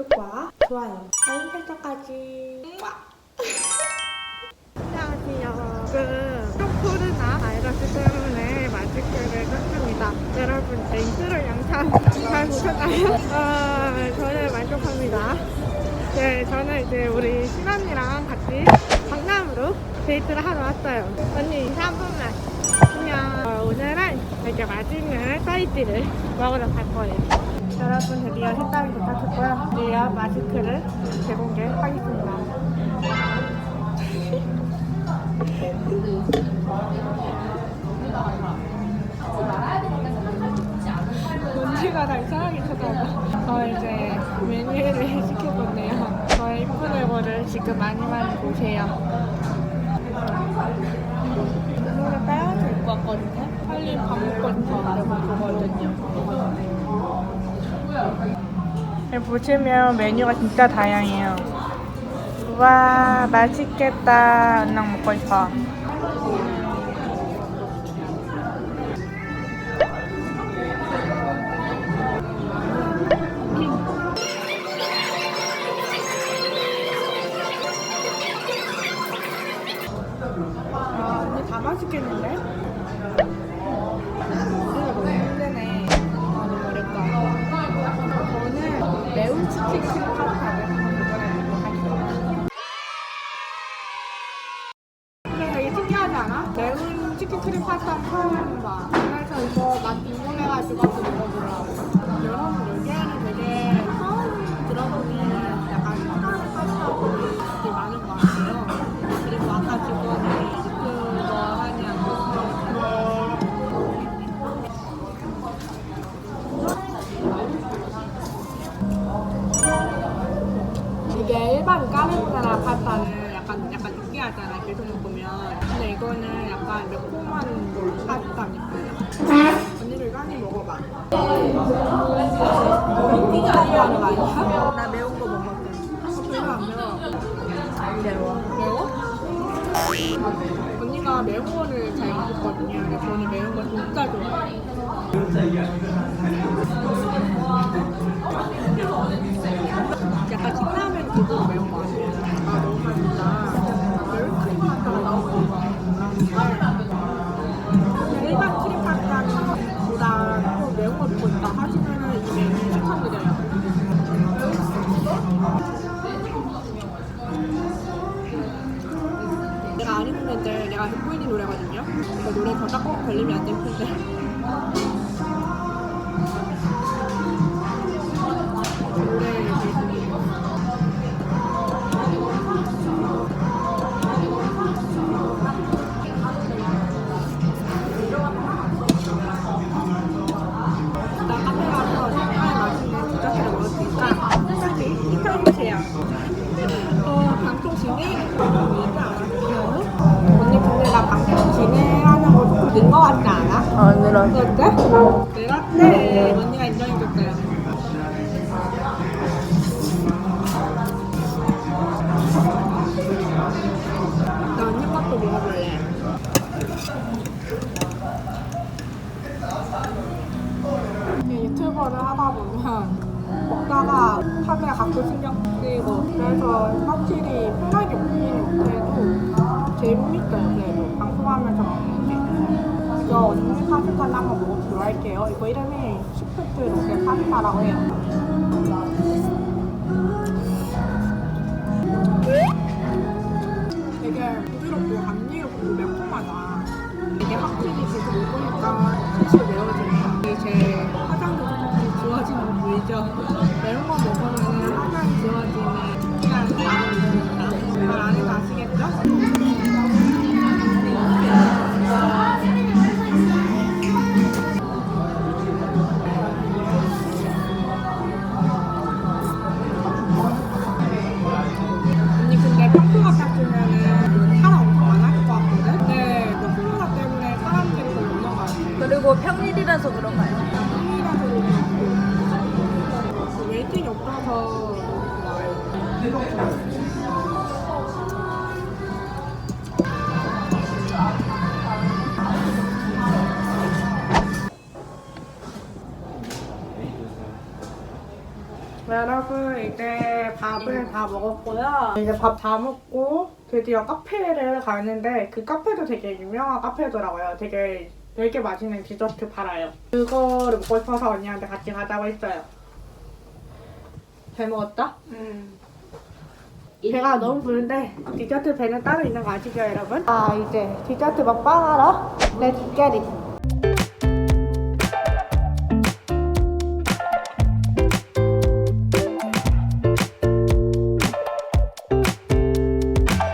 구독과 좋아요, 알림 설정까지. 안녕하세요. 지금 코로나 바이러스 때문에 마스크를 썼습니다. 여러분, 제 인트로 영상 잘 보셨나요? 아, 저는 만족합니다. 네, 저는 이제 우리 신언니랑 같이 강남으로 데이트를 하러 왔어요. 언니 인사 한 번만. 안녕. 어, 오늘은 되게 맛있는 사이즈를 먹으러 갈 거예요. 여러분 드디어 식당이 도착했고요. 드디어 마스크를 제공하겠습니다. 눈치가 다 이상하게 쳐다봐. 저 이제 메뉴를 시켜본네요. 저의 이쁜 얼굴을 지금 많이 많이 보세요. 오늘 빨간색 입고 왔거든요. 빨리 밥 먹고 싶어 보거든요. 여기 보시면 메뉴가 진짜 다양해요. 와 맛있겠다. 언랑 먹고 싶어. 아, 근데 다 맛있겠는데? 않아? 매운 치킨 크림 파스타 처음 해본다. 그래서 이거 맛 궁금해가지고 한번 먹어보려고. 먹으면 근데 이거는 약간 매콤한 파스타니까 언니도 이거 한입 먹어봐 느끼하는 거 아니야? 나 매운 거 못 먹거든. 어, 별로 안 매워 매워. 매워? 언니가 매운 거를 잘 먹었거든요 근데 저는 매운 거 진짜 좋아해요 약간 컵라면 그거 매운 거 같아요. 아 너무 맛있다. 매운 크림 파스타가 나오는 거 그냥 일반 크림 파스타보다 또 매운 거 먹고 싶다 하시면은 이 메뉴 추천드려요. 내가 안 입는데 내가 듣고 있는 노래거든요. 그 노래 저작 꼭 걸리면 안 될 텐데. 늘어. 어때? 내가 때 언니가 인정해줬어요. 나 언니 것도 먹어볼래. 이게 유튜버를 하다 보면 먹다가 카메라 각도 신경 쓰이고 그래서 확실히 편하게 먹기는 못해도 이거 이름이 시프트 로게 파스타라고 해요. 되게 부드럽고 감미롭고 매콤하다. 이게 확실히 계속 먹으니까 스스로 매워지네요. 이게 제 화장도 조금 지워지는 거 보이죠? 이제 밥을 다 먹었고요. 이제 밥 다 먹고 드디어 카페를 가는데 그 카페도 되게 유명한 카페더라고요. 되게 되게 맛있는 디저트 팔아요. 그거를 먹고 싶어서 언니한테 같이 가자고 했어요. 잘 먹었다? 배가 너무 부른데 디저트 배는 따로 있는 거 아시죠 여러분? 아 이제 디저트 먹방하러 렛츠 겟잇